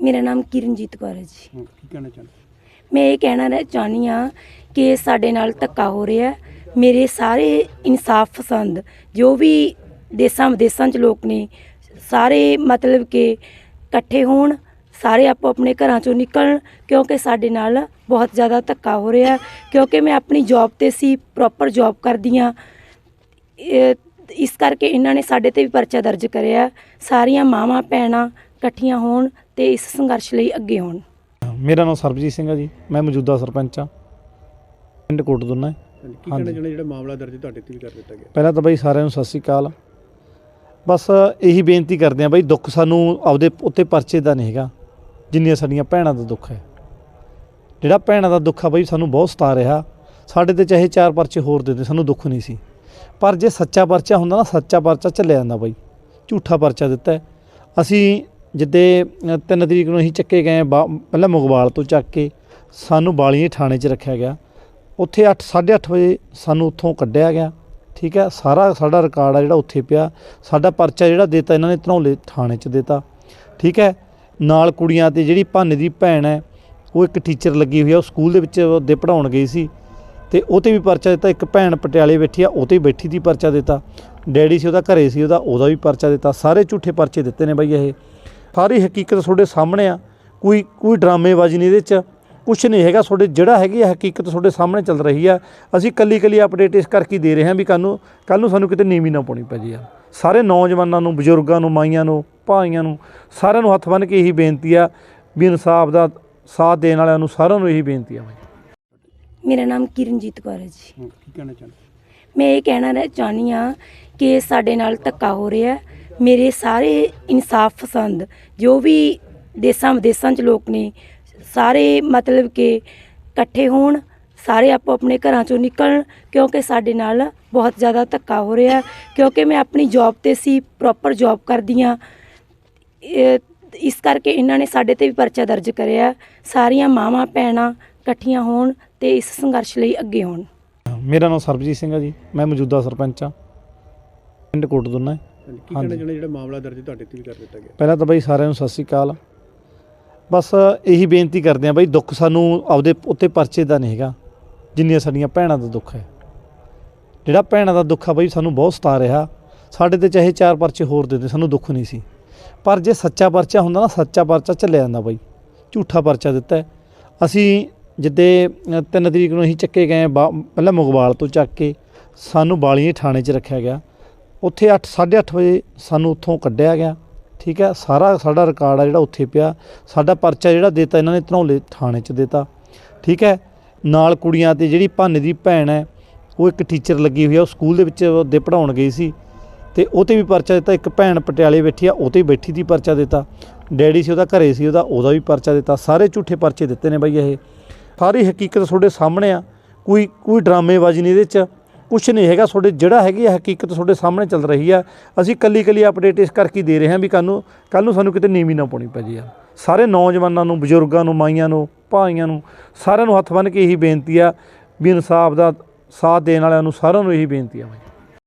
ਮੇਰਾ ਨਾਮ ਕਿਰਨਜੀਤ ਕੌਰ ਹੈ ਜੀ ਹੂੰ, ਕੀ ਕਹਿਣਾ ਚਾਹੁੰਦੇ ਮੈਂ ਇਹ ਕਹਿਣਾ ਰਹਿ- ਚਾਹੁੰਦੀ ਹਾਂ ਕਿ ਸਾਡੇ ਨਾਲ ਧੱਕਾ ਹੋ ਰਿਹਾ ਹੈ। ਮੇਰੇ ਸਾਰੇ ਇਨਸਾਫ ਪਸੰਦ ਜੋ ਵੀ ਦੇਸਾਂ ਵਿਦੇਸਾਂ 'ਚ ਲੋਕ ਨੇ ਸਾਰੇ ਮਤਲਬ ਕਿ ਇਕੱਠੇ ਹੋਣ ਸਾਰੇ ਆਪੋ ਆਪਣੇ ਘਰਾਂ ਚੋਂ ਨਿਕਲਣ ਕਿਉਂਕਿ ਸਾਡੇ ਨਾਲ ਬਹੁਤ ਜ਼ਿਆਦਾ ਧੱਕਾ ਹੋ ਰਿਹਾ ਹੈ। ਕਿਉਂਕਿ ਮੈਂ ਆਪਣੀ ਜੌਬ ਤੇ ਸੀ ਪ੍ਰੋਪਰ ਜੌਬ ਕਰਦੀ ਇਹ- ਇਸ ਕਰਕੇ ਇਹਨਾਂ ਨੇ ਸਾਡੇ ਤੇ ਵੀ ਪਰਚਾ ਦਰਜ ਕਰਿਆ। ਸਾਰੀਆਂ ਮਾਵਾਂ ਭੈਣਾਂ ਇਕੱਠੀਆਂ ਹੋਣ ਤੇ ਇਸ ਸੰਘਰਸ਼ ਲਈ ਅੱਗੇ ਹੋਣ। ਮੇਰਾ ਨਾਮ ਸਰਬਜੀਤ ਸਿੰਘ ਹੈ ਜੀ। ਮੈਂ ਮੌਜੂਦਾ ਸਰਪੰਚ ਹਾਂ ਪਿੰਡ ਕੋਟ ਦੁੰਨਾ ਹੈ। ਹਾਂਜੀ, ਕੀ। ਕਹਿਣਾ ਚਾਹੁੰਦੇ ਜਿਹੜਾ ਮਾਮਲਾ ਦਰਜ ਤੁਹਾਡੇ ਤੇ ਵੀ ਕਰ ਦਿੱਤਾ ਗਿਆ। ਪਹਿਲਾਂ ਤਾਂ ਬਾਈ ਸਾਰਿਆਂ ਨੂੰ ਸਤਿ ਸ੍ਰੀ ਅਕਾਲ। ਬਸ ਇਹੀ ਬੇਨਤੀ ਕਰਦੇ ਹਾਂ ਬਾਈ ਦੁੱਖ ਸਾਨੂੰ ਆਪਦੇ ਉੱਤੇ ਪਰਚੇ ਦਾ ਨਹੀਂ ਹੈਗਾ। ਜਿੰਨੀਆਂ ਸਾਡੀਆਂ ਭੈਣਾਂ ਦਾ ਦੁੱਖ ਹੈ। ਜਿਹੜਾ ਭੈਣਾਂ ਦਾ ਦੁੱਖ ਆ ਬਾਈ ਸਾਨੂੰ ਬਹੁਤ ਸਤਾ ਰਿਹਾ। ਸਾਡੇ ਤੇ ਚਾਹੇ ਚਾਰ ਪਰਚੇ ਹੋਰ ਦੇ ਦੇ ਸਾਨੂੰ ਦੁੱਖ ਨਹੀਂ ਸੀ। ਪਰ ਜੇ ਸੱਚਾ ਪਰਚਾ ਹੁੰਦਾ ਨਾ, ਸੱਚਾ ਪਰਚਾ ਚੱਲਿਆ ਜਾਂਦਾ ਬਾਈ। ਝੂਠਾ ਪਰਚਾ ਦਿੱਤਾ ਅਸੀਂ ਜਿੱਦੇ 3 ਤਰੀਕ ਨੂੰ ਅਸੀਂ ਚੱਕੇ ਗਏ ਬਾ- ਪਹਿਲਾਂ ਮੁਗਵਾਲ ਤੋਂ ਚੱਕ ਕੇ ਸਾਨੂੰ ਬਾਲੀਏ ਥਾਣੇ 'ਚ ਰੱਖਿਆ ਗਿਆ। ਉੱਥੇ 8 8:30 ਵਜੇ ਸਾਨੂੰ ਉੱਥੋਂ ਕੱਢਿਆ ਗਿਆ। ਠੀਕ ਹੈ, ਸਾਰਾ ਸਾਡਾ ਰਿਕਾਰਡ ਆ ਜਿਹੜਾ ਉੱਥੇ ਪਿਆ। ਸਾਡਾ ਪਰਚਾ ਜਿਹੜਾ ਦਿੱਤਾ ਇਹਨਾਂ ਨੇ ਧਨੌਲੇ ਥਾਣੇ 'ਚ ਦਿੱਤਾ। ਠੀਕ ਹੈ, ਨਾਲ ਕੁੜੀਆਂ ਤੇ ਜਿਹੜੀ ਭਾਨੇ ਦੀ ਭੈਣ ਹੈ, ਉਹ ਇੱਕ ਟੀਚਰ ਲੱਗੀ ਹੋਈ ਆ, ਉਹ ਸਕੂਲ ਦੇ ਵਿੱਚ ਉਹਦੇ ਪੜਾਉਣ ਗਈ ਸੀ। ਤੇ ਉਹ ਤੇ ਵੀ ਪਰਚਾ ਦਿੱਤਾ, ਇੱਕ ਭੈਣ ਪਟਿਆਲੇ ਬੈਠੀ ਆ, ਉਹ ਤੇ ਵੀ ਬੈਠੀ ਦੀ ਪਰਚਾ ਦਿੱਤਾ। ਡੈਡੀ ਸੀ ਉਹਦਾ, ਘਰੇ ਸੀ ਉਹਦਾ ਉਹਦਾ ਵੀ ਪਰਚਾ ਦਿੱਤਾ। ਸਾਰੇ ਝੂਠੇ ਪਰਚੇ ਦਿੱਤੇ ਨੇ ਬਾਈ ਇਹ। ਸਾਰੀ ਹਕੀਕਤ ਤੁਹਾਡੇ ਸਾਹਮਣੇ ਆ। ਕੋਈ ਕੋਈ ਡਰਾਮੇਬਾਜ਼ੀ ਨਹੀਂ ਇਹਦੇ 'ਚ। ਕੁਛ ਨਹੀਂ ਹੈਗਾ ਤੁਹਾਡੇ, ਜਿਹੜਾ ਹੈਗੀ ਆ, ਹਕੀਕਤ ਤੁਹਾਡੇ ਸਾਹਮਣੇ ਚੱਲ ਰਹੀ ਆ। ਅਸੀਂ ਕੱਲੀ ਕੱਲੀ ਅਪਡੇਟ ਇਸ ਕਰਕੇ ਦੇ ਰਹੇ ਹਾਂ ਵੀ ਕੱਲ ਨੂੰ ਕੱਲ ਨੂੰ ਸਾਨੂੰ ਕਿਤੇ ਨੀਵੀਂ ਨਾ ਪਾਉਣੀ ਪੈ ਜੇ ਯਾਰ। ਸਾਰੇ ਨੌਜਵਾਨਾਂ ਨੂੰ, ਬਜ਼ੁਰਗਾਂ ਨੂੰ, ਮਾਈਆਂ ਨੂੰ, ਭਾਈਆਂ ਨੂੰ, ਸਾਰਿਆਂ ਨੂੰ ਹੱਥ ਬੰਨ੍ਹ ਕੇ ਇਹੀ ਬੇਨਤੀ ਆ ਵੀ ਇਨਸਾਫ ਦਾ ਸਾਥ ਦੇਣ ਵਾਲਿਆਂ ਨੂੰ ਸਾਰਿਆਂ ਨੂੰ ਇਹੀ ਬੇਨਤੀ ਆ ਮੇਰਾ ਨਾਮ ਕਿਰਨਜੀਤ ਕੌਰ ਹੈ ਜੀ ਹੂੰ, ਕੀ ਕਹਿਣਾ ਚਾਹੁੰਦੇ ਮੈਂ ਇਹ ਕਹਿਣਾ ਰਹਿ- ਚਾਹੁੰਦੀ ਹਾਂ ਕਿ ਸਾਡੇ ਨਾਲ ਧੱਕਾ ਹੋ ਰਿਹਾ ਹੈ। ਮੇਰੇ ਸਾਰੇ ਇਨਸਾਫ ਪਸੰਦ ਜੋ ਵੀ ਦੇਸਾਂ ਵਿਦੇਸਾਂ 'ਚ ਲੋਕ ਨੇ ਸਾਰੇ ਮਤਲਬ ਕਿ ਇਕੱਠੇ ਹੋਣ ਸਾਰੇ ਆਪੋ ਆਪਣੇ ਘਰਾਂ ਚੋਂ ਨਿਕਲਣ ਕਿਉਂਕਿ ਸਾਡੇ ਨਾਲ ਬਹੁਤ ਜ਼ਿਆਦਾ ਧੱਕਾ ਹੋ ਰਿਹਾ ਹੈ। ਕਿਉਂਕਿ ਮੈਂ ਆਪਣੀ ਜੌਬ ਤੇ ਸੀ ਪ੍ਰੋਪਰ ਜੌਬ ਕਰਦੀ ਹਾਂ ਇਹ- ਇਸ ਕਰਕੇ ਇਹਨਾਂ ਨੇ ਸਾਡੇ ਤੇ ਵੀ ਪਰਚਾ ਦਰਜ ਕਰਿਆ। ਸਾਰੀਆਂ ਮਾਵਾਂ ਭੈਣਾਂ ਇਕੱਠੀਆਂ ਹੋਣ ਤੇ ਇਸ ਸੰਘਰਸ਼ ਲਈ ਅੱਗੇ ਹੋਣ। ਮੇਰਾ ਨਾਮ ਸਰਬਜੀਤ ਸਿੰਘ ਹੈ ਜੀ। ਮੈਂ ਮੌਜੂਦਾ ਸਰਪੰਚ ਹਾਂ ਪਿੰਡ ਕੋਟ ਦੁੰਨਾ ਹੈ। ਹਾਂਜੀ, ਕੀ। ਕਹਿਣਾ ਚਾਹੁੰਦੇ ਜਿਹੜਾ ਮਾਮਲਾ ਦਰਜ ਤੁਹਾਡੇ ਤੇ ਵੀ ਕਰ ਦਿੱਤਾ ਗਿਆ। ਪਹਿਲਾਂ ਤਾਂ ਬਾਈ ਸਾਰਿਆਂ ਨੂੰ ਸਤਿ ਸ੍ਰੀ ਅਕਾਲ। ਬਸ ਇਹੀ ਬੇਨਤੀ ਕਰਦੇ ਹਾਂ ਬਾਈ ਦੁੱਖ ਸਾਨੂੰ ਆਪਦੇ ਉੱਤੇ ਪਰਚੇ ਦਾ ਨਹੀਂ ਹੈਗਾ। ਜਿੰਨੀਆਂ ਸਾਡੀਆਂ ਭੈਣਾਂ ਦਾ ਦੁੱਖ ਹੈ। ਜਿਹੜਾ ਭੈਣਾਂ ਦਾ ਦੁੱਖ ਆ ਬਾਈ ਸਾਨੂੰ ਬਹੁਤ ਸਤਾ ਰਿਹਾ। ਸਾਡੇ ਤੇ ਚਾਹੇ ਚਾਰ ਪਰਚੇ ਹੋਰ ਦੇ ਦੇ ਸਾਨੂੰ ਦੁੱਖ ਨਹੀਂ ਸੀ। ਪਰ ਜੇ ਸੱਚਾ ਪਰਚਾ ਹੁੰਦਾ ਨਾ, ਸੱਚਾ ਪਰਚਾ ਚੱਲਿਆ ਜਾਂਦਾ ਬਾਈ। ਝੂਠਾ ਪਰਚਾ ਦਿੱਤਾ ਅਸੀਂ ਜਿੱਦੇ 3 ਤਰੀਕ ਨੂੰ ਅਸੀਂ ਚੱਕੇ ਗਏ, ਬਾ- ਪਹਿਲਾਂ ਮੁਗਵਾਲ ਤੋਂ ਚੱਕ ਕੇ ਸਾਨੂੰ ਬਾਲੀਏ ਥਾਣੇ 'ਚ ਰੱਖਿਆ ਗਿਆ। ਉੱਥੇ 8 8:30 ਵਜੇ ਸਾਨੂੰ ਉੱਥੋਂ ਕੱਢਿਆ ਗਿਆ, ਠੀਕ ਹੈ। ਸਾਰਾ, ਸਾਡਾ ਰਿਕਾਰਡ ਆ ਜਿਹੜਾ ਉੱਥੇ ਪਿਆ। ਸਾਡਾ ਪਰਚਾ ਜਿਹੜਾ ਦਿੱਤਾ, ਇਹਨਾਂ ਨੇ ਧਨੌਲੇ ਥਾਣੇ 'ਚ ਦਿੱਤਾ, ਠੀਕ ਹੈ। ਨਾਲ ਕੁੜੀਆਂ ਤੇ ਜਿਹੜੀ ਭਾਨੇ ਦੀ ਭੈਣ ਹੈ, ਉਹ ਇੱਕ ਟੀਚਰ ਲੱਗੀ ਹੋਈ ਆ, ਉਹ ਸਕੂਲ ਦੇ ਵਿੱਚ ਉਹਦੇ ਪੜਾਉਣ ਗਈ ਸੀ। ਤੇ ਉਹ ਤੇ ਵੀ ਪਰਚਾ ਦਿੱਤਾ, ਇੱਕ ਭੈਣ ਪਟਿਆਲੇ ਬੈਠੀ ਆ ਉਹ ਤੇ ਬੈਠੀ ਦੀ ਪਰਚਾ ਦਿੱਤਾ। ਡੈਡੀ ਸੀ ਉਹਦਾ, ਘਰੇ ਸੀ ਉਹਦਾ ਉਹਦਾ ਵੀ ਪਰਚਾ ਦਿੱਤਾ। ਸਾਰੇ ਝੂਠੇ ਪਰਚੇ ਦਿੱਤੇ ਨੇ ਬਾਈ ਇਹ। ਸਾਰੀ ਹਕੀਕਤ ਤੁਹਾਡੇ ਸਾਹਮਣੇ ਆ। ਕੋਈ ਕੋਈ ਡਰਾਮੇਬਾਜ਼ੀ ਨਹੀਂ ਇਹਦੇ 'ਚ। ਕੁਛ ਨਹੀਂ ਹੈਗਾ ਤੁਹਾਡੇ, ਜਿਹੜਾ ਹੈਗੀ ਆ ਹਕੀਕਤ ਤੁਹਾਡੇ ਸਾਹਮਣੇ ਚੱਲ ਰਹੀ ਆ। ਅਸੀਂ ਕੱਲੀ ਕੱਲੀ ਅਪਡੇਟ ਇਸ ਕਰਕੇ ਦੇ ਰਹੇ ਹਾਂ ਵੀ ਕੱਲ ਨੂੰ ਕੱਲ ਨੂੰ ਸਾਨੂੰ ਕਿਤੇ ਨੀਵੀਂ ਨਾ ਪਾਉਣੀ ਪੈ ਜੇ ਯਾਰ। ਸਾਰੇ ਨੌਜਵਾਨਾਂ ਨੂੰ, ਬਜ਼ੁਰਗਾਂ ਨੂੰ, ਮਾਈਆਂ ਨੂੰ, ਭਾਈਆਂ ਨੂੰ, ਸਾਰਿਆਂ ਨੂੰ ਹੱਥ ਬੰਨ੍ਹ ਕੇ ਇਹੀ ਬੇਨਤੀ ਆ ਵੀ ਇਨਸਾਫ ਦਾ ਸਾਥ ਦੇਣ ਵਾਲਿਆਂ ਨੂੰ ਸਾਰਿਆਂ ਨੂੰ ਇਹੀ ਬੇਨਤੀ ਆ ਬਾਈ।